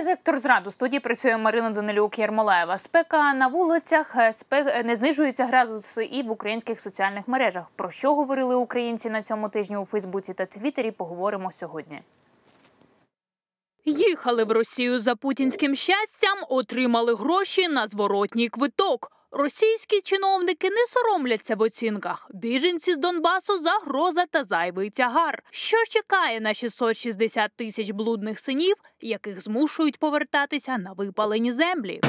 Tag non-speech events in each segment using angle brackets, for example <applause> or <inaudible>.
детектор зраду. Студії працює Марина Данилюк Ярмолаєва. Спека на вулицях, спек не знижуються градуси і в українських соціальних мережах. Про що говорили українці на цьому тижні у Фейсбуці та Твіттері, Поговоримо сьогодні. Їхали в Росію за путінським щастям, отримали гроші на зворотній квиток. Російські чиновники не соромляться в оцінках. Біженці з Донбасу загроза та зайвий тягар. Що чекає на 660 тисяч блудних синів, яких змушують повертатися на випалені землі?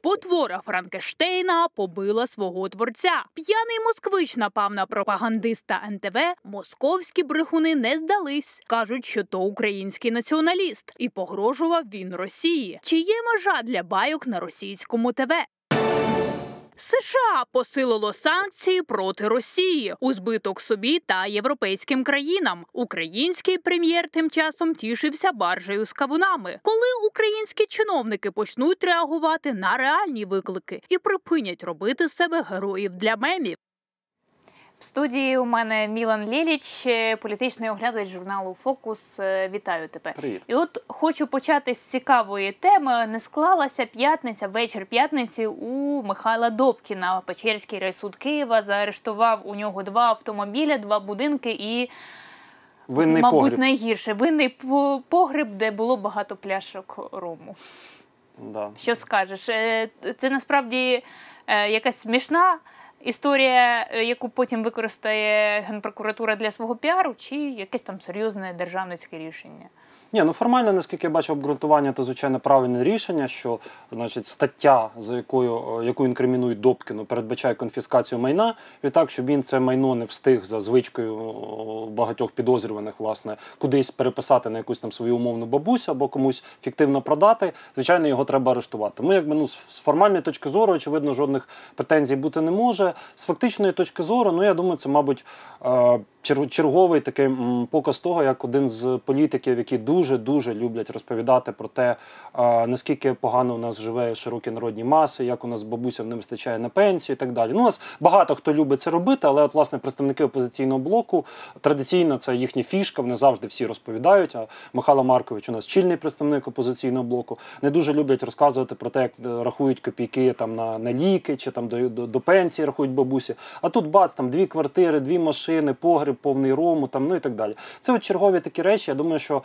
Потвора Франкештейна побила свого творця. П'яний москвич напав на пропагандиста НТВ. Московські брехуни не здались. кажуть, що то український націоналіст, і погрожував він Росії. Чи є межа для байок на російському ТВ? США посилило санкції проти Росії у збиток собі та європейським країнам. Український прем'єр тим часом тішився баржею з кавунами. Коли українські чиновники почнуть реагувати на реальні виклики і припинять робити з себе героїв для мемів. В студії у мене Мілан Ліліч, е, політичний оглядач журналу Фокус. Е, вітаю тебе. Привіт. І от хочу почати з цікавої теми. Не склалася п'ятниця, вечір п'ятниці у Михайла Добкіна. Печерський райсуд Києва заарештував у нього два автомобіля, два будинки і. Винний Мабуть, погріб. найгірше винний погріб, де було багато пляшок рому. Да. Що скажеш? Е, Це насправді якась смішна історія, е, яку потім використає Генпрокуратура для свого піару, чи якесь там серйозне державницьке рішення? Ні, ну формально, наскільки я бачу обґрунтування, то звичайно правильне рішення, що значить стаття, за якою яку інкримінують Добкіну, передбачає конфіскацію майна. Відтак, щоб він це майно не встиг за звичкою багатьох підозрюваних, власне, кудись переписати на якусь там свою умовну бабусю або комусь фіктивно продати. Звичайно, його треба арештувати. Ну, якби ну з формальної точки зору, очевидно, жодних претензій бути не може. З фактичної точки зору, ну я думаю, це мабуть черговий такий показ того, як один з політиків, які дуже дуже люблять розповідати про те, наскільки погано у нас живе широкі народні маси, як у нас бабусям не вистачає на пенсію і так далі. Ну, у нас багато хто любить це робити, але от власне представники опозиційного блоку традиційно це їхня фішка. Вони завжди всі розповідають. А Михайло Маркович у нас чільний представник опозиційного блоку. Не дуже люблять розказувати про те, як рахують копійки там на на ліки чи там до, до, до пенсії рахують бабусі. А тут бац, там дві квартири, дві машини, погріб повний рому, там ну і так далі. Це от чергові такі речі. Я думаю, що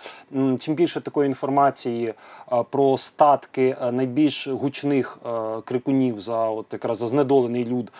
чим більше такої інформації а, про статки а, найбільш гучних а, крикунів за от якраз за знедолений люд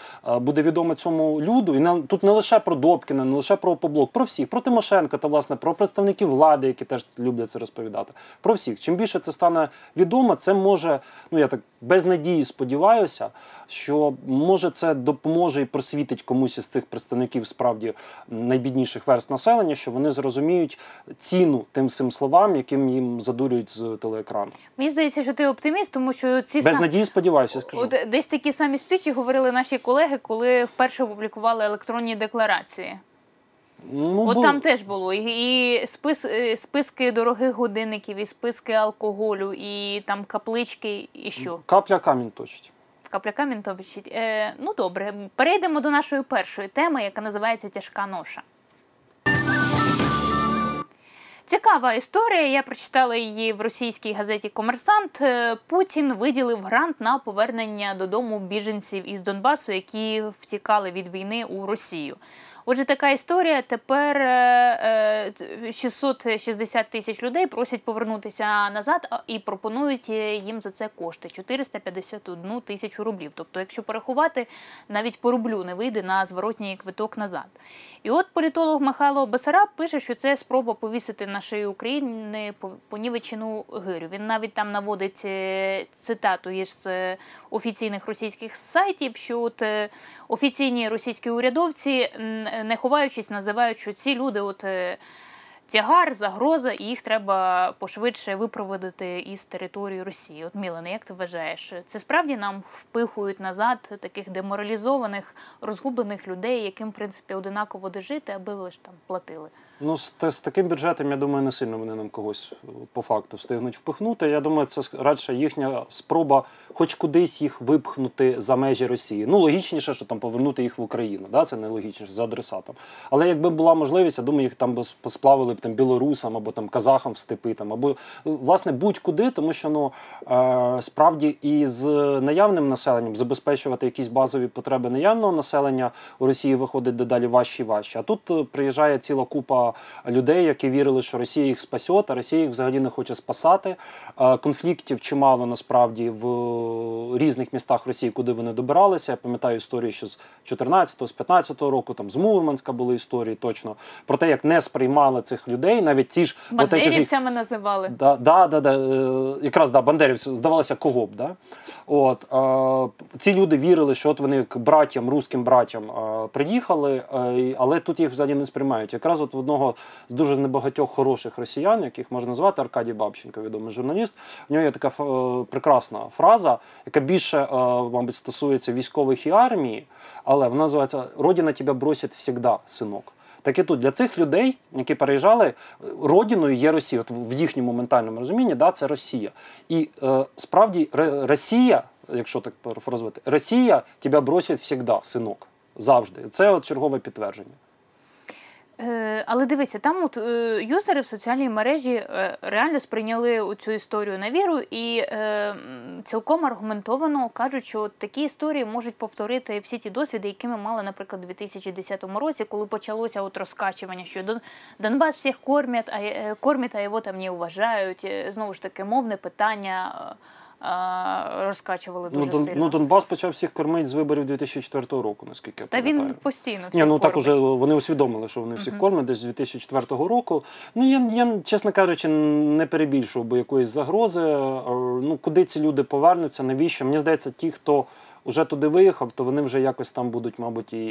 буде відомо цьому люду, і не тут не лише про Добкіна, не лише про Поблок, про всіх, про Тимошенка та власне про представників влади, які теж люблять це розповідати. Про всіх. Чим більше це стане відомо, це може, ну я так без надії сподіваюся, що може це допоможе і просвітить комусь із цих представників справді найбідніших верст населення, що вони зрозуміють ціну тим всім словам, яким їм задурюють з телеекрану. Мені здається, що ти оптиміст, тому що ці без сам... надії сподіваюся. Скажу От десь такі самі спічі говорили наші колеги, коли вперше опублікували електронні декларації. Ну, От бу... там теж було і, і спис, списки дорогих годинників, і списки алкоголю, і там каплички, і що капля камінь точить. Капля точить. Е, Ну добре, перейдемо до нашої першої теми, яка називається Тяжка ноша. Цікава історія. Я прочитала її в російській газеті Комерсант. Путін виділив грант на повернення додому біженців із Донбасу, які втікали від війни у Росію. Отже, така історія. Тепер 660 тисяч людей просять повернутися назад і пропонують їм за це кошти 451 тисячу рублів. Тобто, якщо порахувати, навіть по рублю не вийде на зворотній квиток назад. І от політолог Михайло Бесараб пише, що це спроба повісити на шию України понівечену гирю. Він навіть там наводить цитату із офіційних російських сайтів, що от офіційні російські урядовці, не ховаючись, називають, що ці люди от тягар, загроза, і їх треба пошвидше випроводити із території Росії. От Мілане, як ти вважаєш, це справді нам впихують назад таких деморалізованих, розгублених людей, яким в принципі одинаково де жити, аби лише там платили. Ну, з, з таким бюджетом, я думаю, не сильно вони нам когось по факту встигнуть впихнути. Я думаю, це радше їхня спроба хоч кудись їх випхнути за межі Росії. Ну, логічніше, що там повернути їх в Україну. Да? Це найлогічніше за адресатом. Але якби була можливість, я думаю, їх там би сплавили б там білорусам або там казахам в степи, там або е, власне будь-куди, тому що ну е, справді і з наявним населенням забезпечувати якісь базові потреби наявного населення у Росії виходить дедалі важче і важче. А тут е, приїжджає ціла купа людей, які вірили, що Росія їх спасет, а Росія їх взагалі не хоче спасати. Е, Конфліктів чимало насправді в різних містах Росії, куди вони добиралися. Я пам'ятаю історії, що з 14-го, з 15-го року, там з Мурманська були історії точно про те, як не сприймали цих людей, навіть ті ж ті ж Бандерівцями називали. Да, да, да, да, е, якраз да, бандерівці, здавалося, кого б. Да? От, е, ці люди вірили, що от вони к братям, руським братям е, приїхали, е, але тут їх взагалі не сприймають. Якраз от в одного з дуже небагатьох хороших росіян, яких можна назвати Аркадій Бабченко, відомий журналіст. В нього є така е, прекрасна фраза, яка більше, е, мабуть, стосується військових і армії, але вона називається Родина тебе бросить всегда, синок. Так і тут для цих людей, які переїжджали, родиною є Росія. От в їхньому ментальному розумінні, да, це Росія. І е, справді Росія, якщо так перефразувати, Росія тебе бросить завжди, синок. Завжди. Це от чергове підтвердження. Е, Але дивися, там от е, юзери в соціальній мережі е, реально сприйняли цю історію на віру і цілком аргументовано кажуть, що такі історії можуть повторити всі ті досвіди, які ми мали, наприклад, у 2010 році, коли почалося от розкачування, що Дон, Донбас всіх кормять, а кормять, а його там не вважають. Знову ж таки, мовне питання. Розкачували дуже Ну, Дон, сильно. ну, Донбас почав всіх кормити з виборів 2004 року, наскільки я Та пам'ятаю. він постійно Ні, ну так кормить. уже вони усвідомили, що вони всіх кормять десь з 2004 року. Ну я, я чесно кажучи, не перебільшував би якоїсь загрози. Ну куди ці люди повернуться? Навіщо? Мені здається, ті, хто вже туди виїхав, то вони вже якось там будуть, мабуть, і,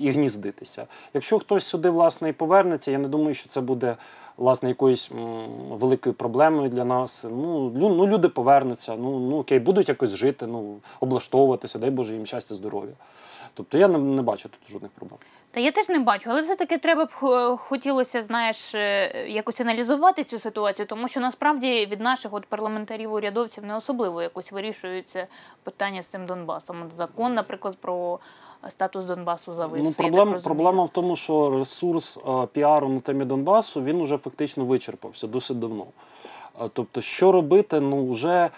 і гніздитися. Якщо хтось сюди власне і повернеться, я не думаю, що це буде. Власне, якоюсь м, великою проблемою для нас. Ну, лю- ну, люди повернуться, ну, ну окей, будуть якось жити, ну, облаштовуватися, дай Боже їм щастя, здоров'я. Тобто я не, не бачу тут жодних проблем. Та я теж не бачу, але все-таки треба б хо- хотілося, знаєш, е, якось аналізувати цю ситуацію, тому що насправді від наших от парламентарів урядовців не особливо якось вирішуються питання з цим Донбасом. Закон, наприклад, про статус Донбасу завис. Ну, проблем, проблема, в тому, що ресурс а, піару на темі Донбасу він вже фактично вичерпався досить давно. А, Тобто, що робити, ну вже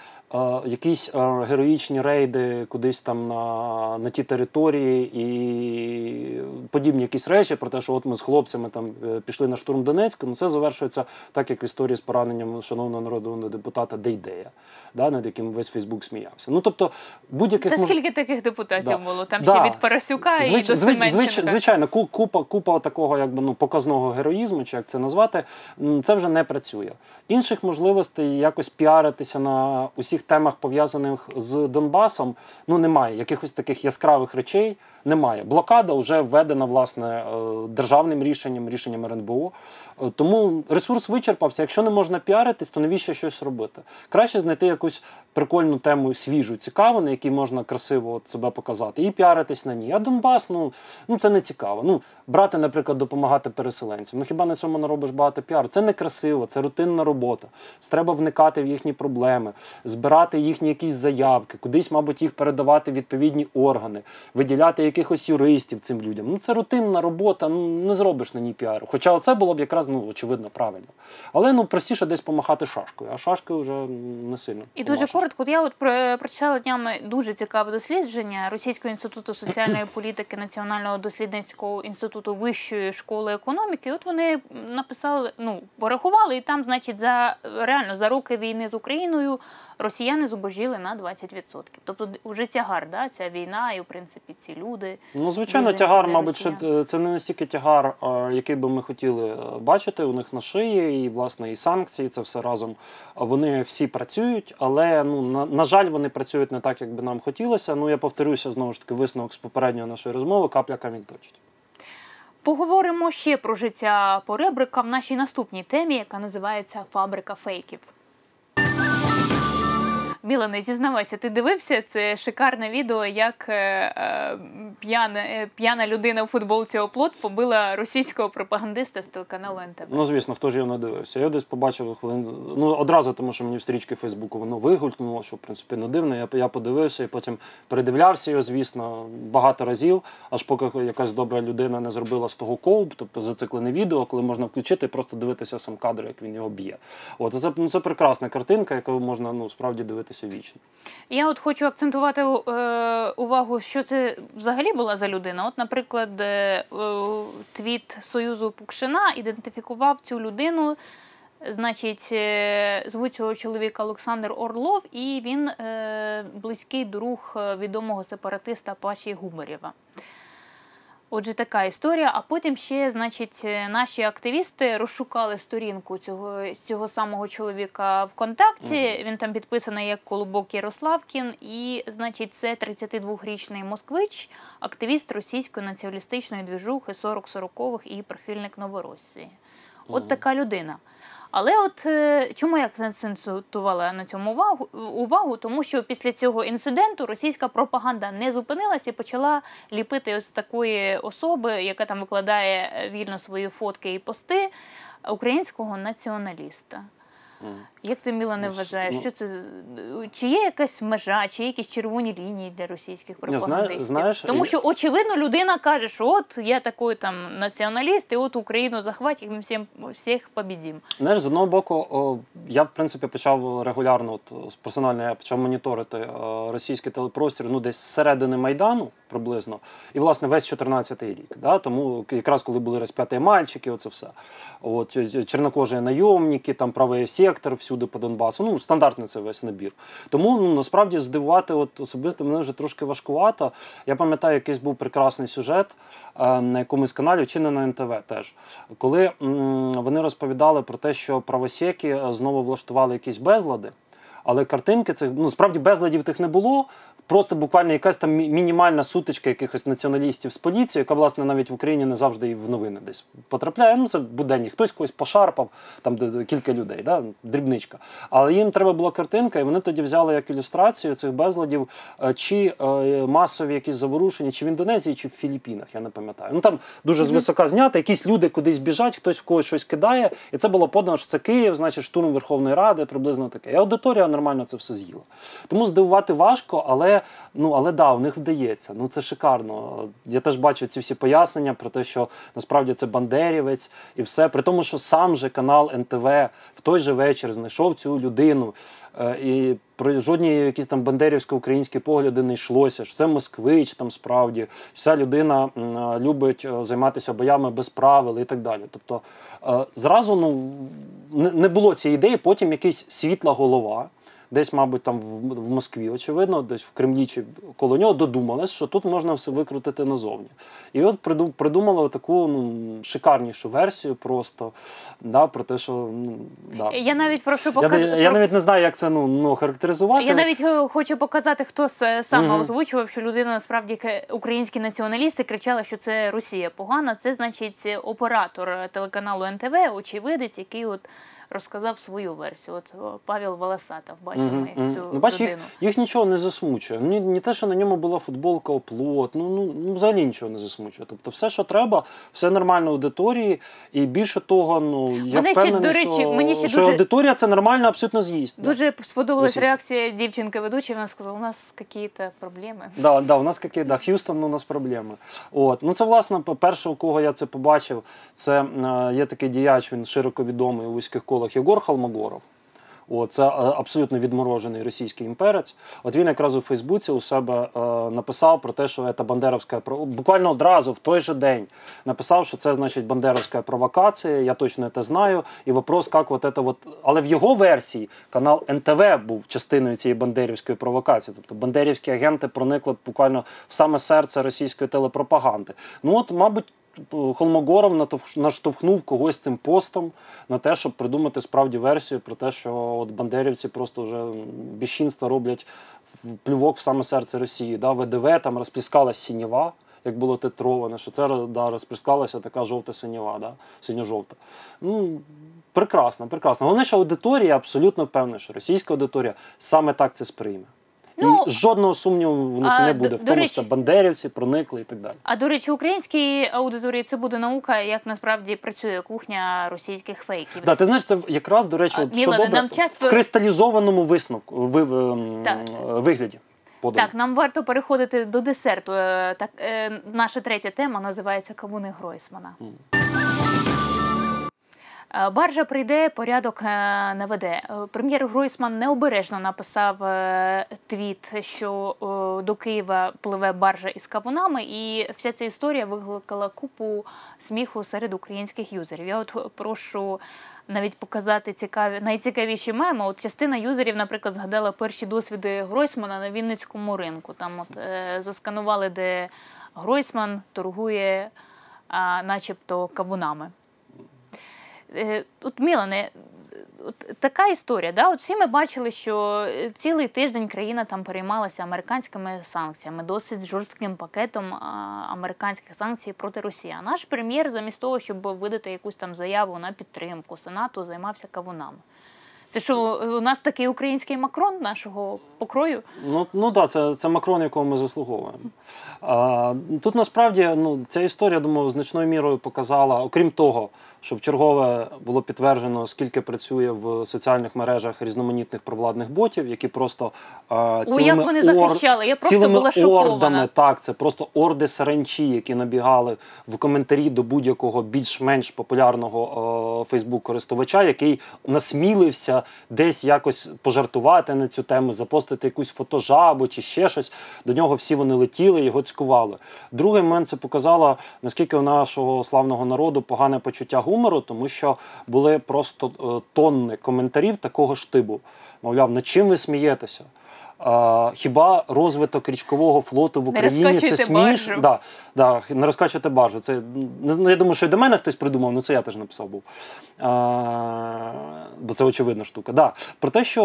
якісь е, героїчні рейди кудись там на, на ті території і подібні якісь речі про те, що от ми з хлопцями там е, пішли на штурм Донецька, ну це завершується так, як в історії з пораненням шановного народного депутата Дейдея, да, над яким весь Фейсбук сміявся. Ну тобто, будь-яких Та мож- скільки таких депутатів Да. було? Там Да. ще від Парасюка і Звич, до звич, звич, звичайно, купа, купа такого якби ну показного героїзму, чи як це назвати, це вже не працює. Інших можливостей якось піаритися на усіх темах пов'язаних з Донбасом. Ну немає якихось таких яскравих речей. Немає. Блокада вже введена власне е, державним рішенням, рішенням РНБО. Е, Тому ресурс вичерпався. Якщо не можна піаритись, то навіщо щось робити? Краще знайти якусь прикольну тему, свіжу, цікаву, на якій можна красиво себе показати, і піаритись на ній. А Донбас, ну, ну це не цікаво. Ну, брати, наприклад, допомагати переселенцям. Ну хіба на цьому наробиш багато піару? Це не красиво, це рутинна робота. Треба вникати в їхні проблеми, збирати їхні якісь заявки, кудись, мабуть, їх передавати в відповідні органи, виділяти якихось юристів цим людям. Ну це рутинна робота, ну не зробиш на ній піару. Хоча оце було б якраз ну очевидно правильно. Але ну простіше десь помахати шашкою, а шашкою вже не сильно. І дуже коротко, от я от про- прочитала днями дуже цікаве дослідження Російського інституту соціальної <coughs> політики Національного дослідницького інституту вищої школи економіки. От вони написали, ну порахували, і там, значить, за реально за роки війни з Україною росіяни зубожіли на 20%. Тобто вже тягар, да, ця війна, і в принципі ці люди. Ну, звичайно, тягар, мабуть, е, це не настільки тягар, який би ми хотіли е, бачити у них на шиї, і власне і санкції, це все разом. Вони всі працюють, але ну на, на жаль, вони працюють не так, як би нам хотілося. Ну я повторюся знову ж таки висновок з попередньої нашої розмови. Капля камінь точить. Поговоримо ще про життя поребрика в нашій наступній темі, яка називається Фабрика фейків. Мілане, зізнавайся, ти дивився це шикарне відео, як е, е, п'яна, е, п'яна людина у футболці оплот побила російського пропагандиста з телеканалу НТВ. Ну, звісно, хто ж його не дивився. Я десь побачив хвилин. Ну, одразу, тому що мені в стрічки Фейсбуку воно вигулькнуло, що в принципі не дивно. Я, я подивився і потім передивлявся його, звісно, багато разів, аж поки якась добра людина не зробила з того ковб, тобто зациклене відео, коли можна включити і просто дивитися сам кадр, як він його б'є. От це, ну, це прекрасна картинка, яку можна ну, справді дивитися вічно. Я от хочу акцентувати е, увагу, що це взагалі була за людина. От, наприклад, е, е, твіт Союзу Пукшина ідентифікував цю людину. Значить, звуть цього чоловіка Олександр Орлов, і він близький друг відомого сепаратиста Паші Губарєва. Отже, така історія. А потім ще, значить, е, наші активісти розшукали сторінку цього, цього самого чоловіка ВКонтакті. Він там підписаний як Колобок Ярославкін, і, значить, це 32-річний москвич, активіст російської націоналістичної двіжухи 40-40-х і прихильник Новоросії. От Мгм. така людина. Але от е, чому я акцентувала на цьому увагу, увагу? Тому що після цього інциденту російська пропаганда не зупинилася і почала ліпити ось такої особи, яка там викладає вільно свої фотки і пости українського націоналіста. Як ти Міла не Ну, вважаєш, ну- що це чи є якась межа, чи є якісь червоні лінії для російських пропагандистів? знаєш, Тому що очевидно людина каже, що от я такий там націоналіст, і от Україну захватить, ми всім всіх побідім. Знаєш, з одного боку, о, я в принципі почав регулярно, от персонально я почав моніторити е, російський телепростір ну десь з середини майдану приблизно, і власне весь 14-й рік. Да? Тому якраз коли були розп'яті мальчики, оце все. От ч- чорнокожі найомники, там правий сектор всюди по Донбасу. Ну стандартний це весь набір. Тому ну насправді здивувати, от особисто мене вже трошки важкувато. Я пам'ятаю, якийсь був прекрасний сюжет е, на якомусь каналі, чи не на НТВ теж, коли м, вони розповідали про те, що правосеки е, знову влаштували якісь безлади. Але картинки цих ну справді безладів тих не було. Просто буквально якась там мінімальна сутичка якихось націоналістів з поліцією, яка власне навіть в Україні не завжди і в новини десь потрапляє. Ну це буденні. Хтось когось пошарпав, там кілька людей, да? дрібничка. Але їм треба була картинка, і вони тоді взяли як ілюстрацію цих безладів, е, чи е, масові якісь заворушення, чи в Індонезії, чи в Філіппінах. Я не пам'ятаю. Ну там дуже звисока знято, якісь люди кудись біжать, хтось в когось щось кидає, і це було подано, що це Київ, значить штурм Верховної Ради, приблизно таке. І аудиторія нормально це все з'їла. Тому здивувати важко, але ну але да, у них вдається. Ну це шикарно. Я теж бачу ці всі пояснення про те, що насправді це бандерівець і все. При тому, що сам же канал НТВ в той же вечір знайшов цю людину. Е, І про жодні якісь там бандерівсько-українські погляди не йшлося, що це москвич там справді, ця людина е, любить е, займатися боями без правил і так далі. Тобто зразу ну, не було цієї ідеї, потім якийсь світла голова. Десь, мабуть, там в Москві, очевидно, десь в Кремлі чи коло нього додумались, що тут можна все викрутити назовні. І от придумали таку ну, шикарнішу версію просто да, про те, що ну, да. Я навіть прошу показати. я, я навіть не знаю, як це ну, ну, характеризувати. Я навіть е, хочу показати, хто с- саме Мгм. озвучував, що людина насправді українські націоналісти кричали, що це Росія погана. Це значить оператор телеканалу НТВ, очевидець, який от розказав свою версію. От Павел Волосатов, бачимо Мгм, мгм. цю Ну, бач, їх, людину. їх нічого не засмучує. Ні, ні те, що на ньому була футболка оплот, ну, ну, ну взагалі нічого не засмучує. Тобто, все, що треба, все нормально аудиторії. І більше того, ну я Мене ще, до речі, що, мені ще що дуже- аудиторія це нормально абсолютно з'їсть. да. Дуже сподобалась Російська. реакція дівчинки ведучої. Вона сказала, у нас якісь проблеми. Да, да, у нас які, да, Х'юстон, ну, у нас проблеми. От. Ну, це, власне, перше, у кого я це побачив, це е, є такий діяч, він широко відомий у вузьких колах Єгор Холмогоров. От, це е, абсолютно відморожений російський імперець. От він якраз у Фейсбуці у себе е, написав про те, що це бандеровська буквально одразу в той же день написав, що це значить бандеровська провокація. Я точно це знаю. І вопрос, як от это вот... але в його версії канал НТВ був частиною цієї бандерівської провокації. Тобто бандерівські агенти проникли буквально в саме серце російської телепропаганди. Ну от, мабуть. Холмогоров наштовхнув когось цим постом на те, щоб придумати справді версію про те, що от бандерівці просто вже м, безчинства роблять плювок в саме серце Росії. Да? ВДВ там розпліскалась сінєва, як було титровано, що це да, розпліскалася така жовта синєва, да? синьо-жовта. Ну, прекрасно, прекрасно. Головне, що аудиторія абсолютно певна, що російська аудиторія саме так це сприйме. Ну, і жодного сумніву в них а, не до- буде в тому, речі- що бандерівці проникли і так далі. А до речі, українській аудиторії це буде наука, як насправді працює кухня російських фейків. Да, ти знаєш, це якраз, до речі, А, от, що добре, нам час в кристалізованому висновку, ви, ем, Так. вигляді. подано. Так, нам варто переходити до десерту. Е, Так, е, наша третя тема називається Кавуни Гройсмана. Е, Баржа прийде, порядок е, наведе. Е, Прем'єр Гройсман необережно написав е, твіт, що е, до Києва пливе баржа із кавунами, і вся ця історія викликала купу сміху серед українських юзерів. Я от прошу навіть показати цікаві найцікавіші меми. От частина юзерів, наприклад, згадала перші досвіди Гройсмана на Вінницькому ринку. Там от е, засканували, де Гройсман торгує, начебто, кавунами. Е, От Мілане, от така історія. Да? От всі ми бачили, що е, цілий тиждень країна там переймалася американськими санкціями, досить жорстким пакетом американських санкцій проти Росії. А наш прем'єр, замість того, щоб видати якусь там заяву на підтримку Сенату, займався кавунами. Це що у нас такий український Макрон нашого покрою? Ну, ну да, це, це Макрон, якого ми заслуговуємо. А, тут насправді ну, ця історія, думаю, значною мірою показала, окрім того, що в чергове було підтверджено, скільки працює в соціальних мережах різноманітних провладних ботів, які просто а, Ой, як вони захищали, я просто цілими була шокована. ордами, так, це просто орди саранчі, які набігали в коментарі до будь-якого більш-менш популярного Фейсбук-користувача, який насмілився десь якось пожартувати на цю тему, запостити якусь фотожабу чи ще щось. До нього всі вони летіли, його цькували. Другий момент це показало, наскільки у нашого славного народу погане почуття гумору, тому що були просто е, тонни коментарів такого штибу. Мовляв, над чим ви смієтеся? А, хіба розвиток річкового флоту в Україні це баржу. Да, да, не розкачувати баржу. Це я думаю, що і до мене хтось придумав, ну це я теж написав був. А, бо це очевидна штука. Да. Про те, що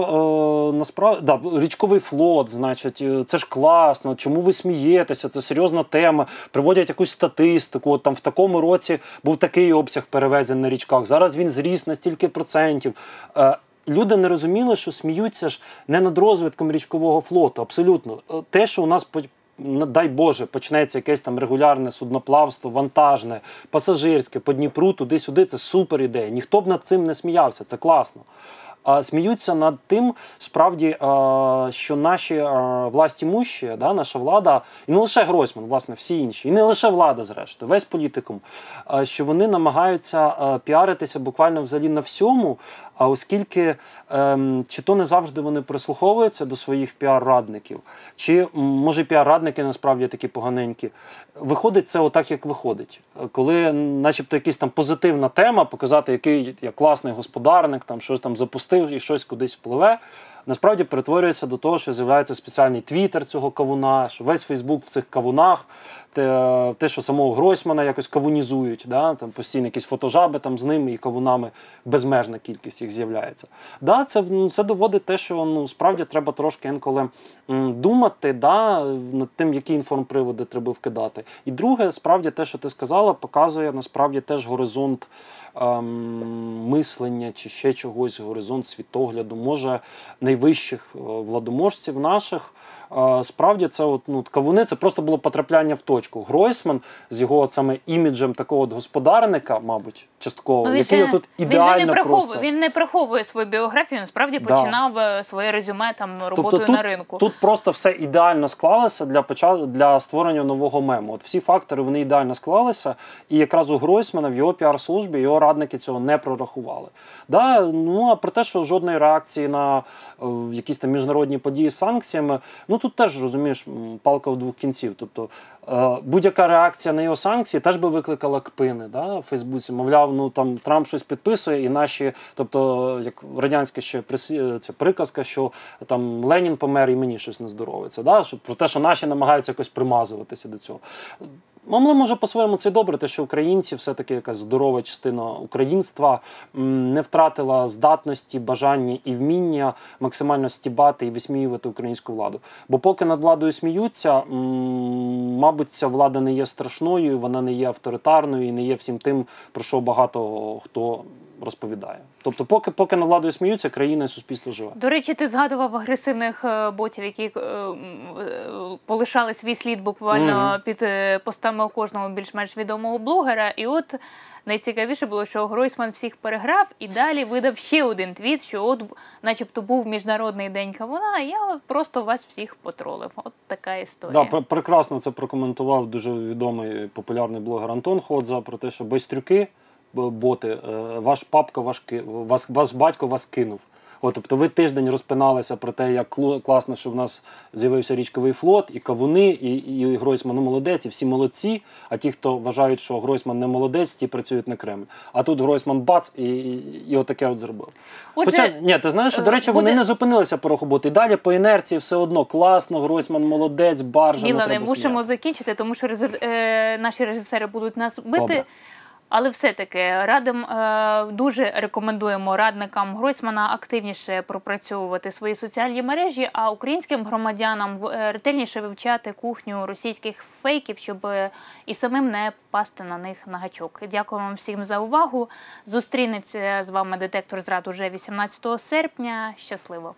е, насправді да, річковий флот, значить, е, це ж класно. Чому ви смієтеся? Це серйозна тема. Приводять якусь статистику. От там в такому році був такий обсяг перевезень на річках. Зараз він зріс на стільки процентів. Е, Люди не розуміли, що сміються ж не над розвитком річкового флоту. Абсолютно, Е, те, що у нас дай Боже, почнеться якесь там регулярне судноплавство, вантажне, пасажирське по Дніпру, туди-сюди. Це супер ідея. Ніхто б над цим не сміявся. Це класно. А сміються над тим, справді, що наші власті мущі, да, наша влада, і не лише Гройсман, власне, всі інші, і не лише влада, зрештою, весь політикум, що вони намагаються піаритися буквально взагалі на всьому. А оскільки ем, чи то не завжди вони прислуховуються до своїх піар-радників, чи може піар-радники насправді такі поганенькі, виходить це отак, як виходить. Коли, начебто, якась там позитивна тема, показати, який я класний господарник, там щось там запустив і щось кудись впливе. Насправді перетворюється до того, що з'являється спеціальний твіттер цього кавуна, що весь Фейсбук в цих кавунах, те, те, що самого Гройсмана якось кавунізують, да? там постійно якісь фотожаби там з ними і кавунами безмежна кількість їх з'являється. Да, це, ну, це доводить те, що ну, справді треба трошки інколи думати да, над тим, які інформприводи треба вкидати. І друге, справді те, що ти сказала, показує насправді теж горизонт ем, мислення чи ще чогось, горизонт світогляду, може найвищих е, владоможців наших. Справді, це от, ну, кавуни, це просто було потрапляння в точку. Гройсман з його от саме іміджем такого от господарника, мабуть, частково, Ну, який тут він не приховує, просто. він не приховує свою біографію, він справді Да. починав е, своє резюме там роботою тут, на ринку. Тут просто все ідеально склалося для початку для створення нового мему. От всі фактори вони ідеально склалися, і якраз у Гройсмана в його піар-службі його радники цього не прорахували. Да, ну а про те, що жодної реакції на е, якісь там міжнародні події з санкціями, ну тут теж розумієш палка в двох кінців. Тобто е, будь-яка реакція на його санкції теж би викликала кпини да, в Фейсбуці. Мовляв, ну там Трамп щось підписує, і наші, тобто, як радянська ще ця приказка, що там Ленін помер і мені щось не здоровиться. Да? Що, про те, що наші намагаються якось примазуватися до цього. Але може по-своєму це добре, те, що українці, все-таки якась здорова частина українства не втратила здатності, бажання і вміння максимально стібати і висміювати українську владу. Бо поки над владою сміються, мабуть, ця влада не є страшною, вона не є авторитарною і не є всім тим, про що багато хто розповідає. Тобто, поки поки над владою сміються, країна і суспільство живе. До речі, ти згадував агресивних е, ботів, які е, е, полишали свій слід буквально Мгм. під е, постами у кожного більш-менш відомого блогера. І от найцікавіше було, що Гройсман всіх переграв і далі видав ще один твіт, що от, начебто, був міжнародний день кавуна, і я просто вас всіх потролив. От така історія. Да, пр- прекрасно це прокоментував дуже відомий популярний блогер Антон Ходза про те, що байстрюки, боти, е, ваш папка ваш, вас, ваш батько вас кинув. От, тобто ви тиждень розпиналися про те, як класно, що в нас з'явився річковий флот, і кавуни, і, і Гройсман ну, молодець, і всі молодці. А ті, хто вважають, що Гройсман не молодець, ті працюють на Кремль. А тут Гройсман бац і, і, і отаке от зробив. Отже, Хоча ні, ти знаєш, що до е, речі, вони не зупинилися по роботи. І далі по інерції все одно класно, Гройсман молодець, баржа. не Мілане, треба мусимо закінчити, тому що резер- е, наші режисери будуть нас бити. Добре. Але все-таки радим е, дуже рекомендуємо радникам Гройсмана активніше пропрацьовувати свої соціальні мережі, а українським громадянам е, ретельніше вивчати кухню російських фейків, щоб е, і самим не пасти на них на гачок. Дякую вам всім за увагу. Зустрінеться з вами детектор зрад уже 18 серпня. Щасливо!